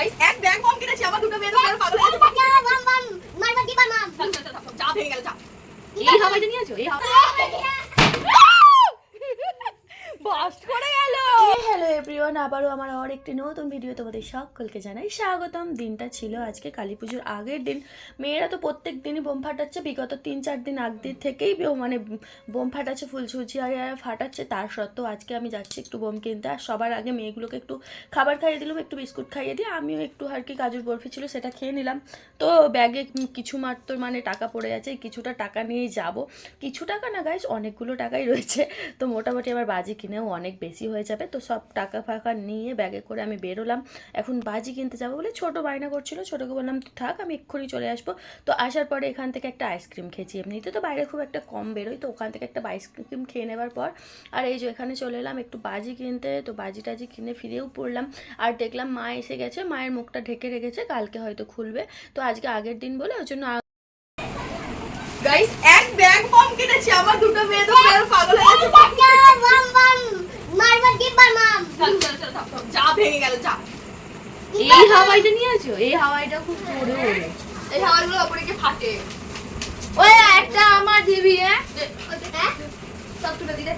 Guys এক bag bomb কিনেছি আমার দুটো মেয়ে তো পাগল হয়ে গেছে। চল, চল, চল, চল, যা ভেঙে গেল যা। এই হাওয়াইটা নিয়েছো এই হাওয়া বাস্ট করে গেল হ্যালো এভরিওয়ান আবারও আমার আর একটি নতুন ভিডিও তোমাদের সকলকে জানাই স্বাগতম। দিনটা ছিল আজকে কালী পুজোর আগের দিন। মেয়েরা তো প্রত্যেক দিনই বোম ফাটাচ্ছে। বিগত তিন চার দিন আগ দিন থেকেই মানে বোম ফাটাচ্ছে ফুলসুচি আর ফাটাচ্ছে। তার সত্ত্বেও আজকে আমি যাচ্ছি একটু বোম কিনতে। আর সবার আগে মেয়েগুলোকে একটু খাবার খাইয়ে দিলাম, একটু বিস্কুট খাইয়ে দিয়ে। আমিও একটু আর কি কাজুর বরফি ছিল সেটা খেয়ে নিলাম। তো ব্যাগে কিছু মাত্র মানে টাকা পড়ে আছে। কিছুটা টাকা নিয়েই যাব। কিছু টাকা না গাইজ অনেকগুলো টাকাই রয়েছে। তো মোটামুটি আমার বাজি কিনেও অনেক বেশি হয়ে যাবে। তো সব টাকা ফাঁকা নিয়ে ব্যাগে করে আমি বেরোলাম। এখন বাজি কিনতে যাব বলে ছোট বায়না করছিল। ছোটোকে বললাম থাক আমি এক্ষুনি চলে আসব। তো আসার পরে এখান থেকে একটা আইসক্রিম খেয়েছি। এমনিতে তো বাইরে খুব একটা কম বেরোই। তো ওখান থেকে একটা আইসক্রিম খেয়ে নেবার পর আর এই যে এখানে চলে এলাম একটু বাজি কিনতে। তো বাজি টাজি কিনে ফিরেও পড়লাম। আর দেখলাম মা এসে গেছে। মায়ের মুখটা ঢেকে রেখেছে। কালকে হয়তো খুলবে। তো আজকে আগের দিন বলে ওই জন্য গাইস এক ব্যাগ বম কিনেছি। আমার দুটো মেয়ে তো পাগল হয়ে গেছে। চল, চল, চল, চল, চল, যা ভেঙে গেল যা। এই হাওয়াইটা নিয়েছো এই হাওয়াইটা খুব জোরে ওড়ে এই হাওয়াগুলো ওপরে গিয়ে ফাটে। ওই একটা আমার দিবি হ্যাঁ? সব তুলে দিলে।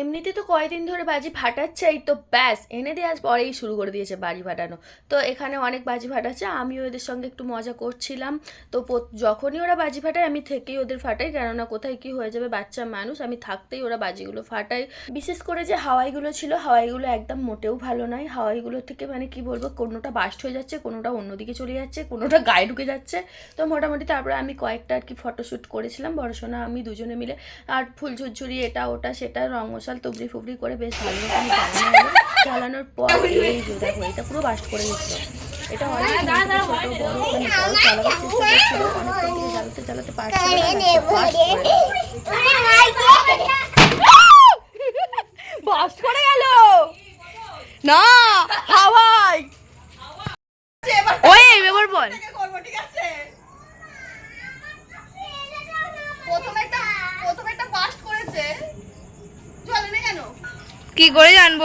এমনিতে তো কয়দিন ধরে বাজি ফাটাচ্ছে এই তো ব্যাস, এনে দিয়ে আজ পরেই শুরু করে দিয়েছে বাজি ফাটানো। তো এখানে অনেক বাজি ফাটাচ্ছে, আমিও এদের সঙ্গে একটু মজা করছিলাম। তো যখনই ওরা বাজি ফাটায়, আমি থেকেই ওদের ফাটাই, কেননা কোথায় কি হয়ে যাবে, বাচ্চা মানুষ, আমি থাকতেই ওরা বাজিগুলো ফাটাই। বিশেষ করে যে হাওয়াইগুলো ছিল, হাওয়াইগুলো একদম মোটেও ভালো নয় হাওয়াইগুলো থেকে মানে কি বলব, কোনোটা বাস্ট হয়ে যাচ্ছে, কোনোটা অন্যদিকে চলে যাচ্ছে, কোনোটা গায়ে ঢুকে যাচ্ছে। তো মোটামুটি তারপরে আমি কয়েকটা আর কি ফটোশ্যুট করেছিলাম, বড়সোনা, আমি দুজনে মিলে। আর ফুল ঝুরঝুরি, এটা, ওটা, সেটা রং মশাল তুবড়ি ফুবড়ি করে বেশ ভালো রকম জ্বালানো হলো জ্বালানোর পর এই যে দেখো এটা পুরো বাস্ট করে নিচ্ছিল এটা অনেক ছোট বড় মানে বড় চালানোর চেষ্টা করছিল অনেকটা দিকে জ্বালাতে জ্বালাতে পারছিল না বাস্ট করে বাস্ট করে গেল না হাওয়াই এবার ওই এবার বল থেকে করব ঠিক আছে প্রথমে একটা প্রথমে একটা বাস্ট করেছে চলে না কেন কি করে জানব?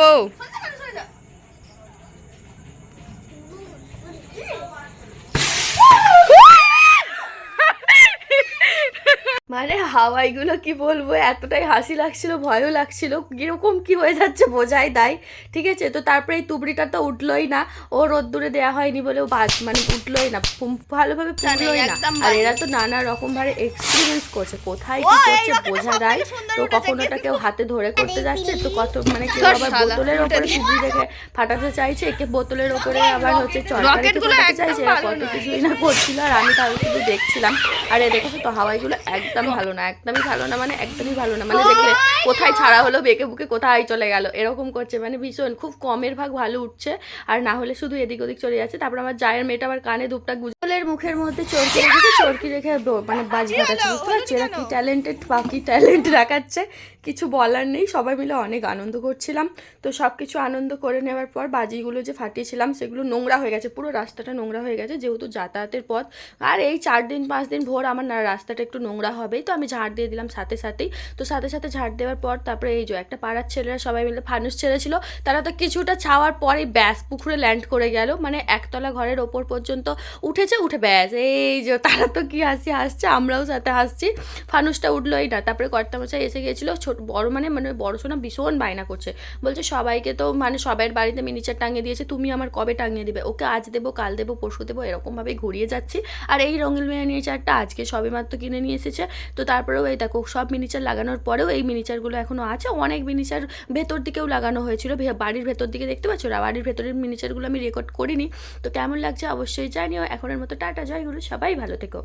মানে হাওয়াইগুলো কি বলব? এতটাই হাসি লাগছিল ভয়ও লাগছিল। কীরকম কি হয়ে যাচ্ছে বোঝাই দায় ঠিক আছে? তো তারপরে এই তুবড়িটা তো উঠলোই না। ও রোদ্দুরে দেওয়া হয়নি বলে ও বাজ মানে উঠলোই না ভালোভাবে ফুটলোই না আর এরা তো নানা রকম ভাবে এক্সপিরিয়েন্স করছে কোথায় কি করছে বোঝা যায় তো কখন ওটা কেউ হাতে ধরে করতে যাচ্ছে? তো কত মানে কেউ আবার বোতলের ওপরে তুবড়ি রেখে ফাটাতে চাইছে? একে বোতলের ওপরে আবার হচ্ছে চরকারিতে ফাটাতে চাইছে? কত কিছুই না করছিল আর আমি তাও শুধু দেখছিলাম। আর এ দেখেছ তো হাওয়াইগুলো একদম ভালো না একদমই ভালো না মানে একদমই ভালো না। মানে দেখলে কোথায় ছাড়া হলো বেঁকে বুকে কোথায় চলে গেল এরকম করছে। মানে ভীষণ খুব কমের ভাগ ভালো উঠছে। আর না হলে শুধু এদিক ওদিক চলে যাচ্ছে। তারপর আমার জায়ের মেয়েটা আবার কানে ধূপটা গুজলের মুখের মধ্যে চরকি রেখেছে চরকি রেখে মানে বাজি ফাটাচ্ছে বুঝতে পারছি? এরা কি ট্যালেন্টেড বা কি ট্যালেন্ট দেখাচ্ছে কিছু বলার নেই সবাই মিলে অনেক আনন্দ করছিলাম। তো সব কিছু আনন্দ করে নেওয়ার পর বাজিগুলো যে ফাটিয়েছিলাম সেগুলো নোংরা হয়ে গেছে পুরো রাস্তাটা নোংরা হয়ে গেছে যেহেতু যাতায়াতের পথ। আর এই চার দিন পাঁচ দিন ভোর আমার না রাস্তাটা একটু নোংরা হবেই তো আমি ঝাড় দিয়ে দিলাম সাথে সাথেই। তো সাথে সাথে ঝাড় দেওয়ার পর তারপরে এই যে একটা পাড়ার ছেলেরা সবাই মিলে ফানুস ছেড়েছিল তারা তো কিছুটা ছাওয়ার পরেই ব্যাস পুকুরে ল্যান্ড করে গেল। মানে একতলা ঘরের ওপর পর্যন্ত উঠেছে উঠে ব্যাস এই যে তারা তো কি হাসি, হাসছে, আমরাও সাথে হাসছি। ফানুসটা উঠলোই না, তারপরে কর্তামশাই এসে গিয়েছিল ছোট, বড় মানে মানে বড় সোনা ভীষণ বায়না করছে। বলছে, সবাইকে তো মানে সবাইয়ের বাড়িতে মিনিচার টাঙিয়ে দিয়েছে, তুমি আমার কবে টাঙিয়ে দিবে? ওকে আজ দেবো, কাল দেবো, পরশু দেবো এরকমভাবে ঘুরিয়ে যাচ্ছি। আর এই রঙিন মিনিচারটা আজকে সবে মাত্র কিনে নিয়ে এসেছে। তো তারপরেও এই দেখো, সব মিনিচার লাগানোর পরেও এই মিনিচারগুলো এখনও আছে। অনেক মিনিচার ভেতর দিকেও লাগানো হয়েছিল। বাড়ির ভেতর দিকে দেখতে পাচ্ছ বাড়ির ভেতরের মিনিচারগুলো আমি রেকর্ড করিনি। তো কেমন লাগছে অবশ্যই জানিও। এখনের মতো টাটা জয়গুরু সবাই ভালো থেকো।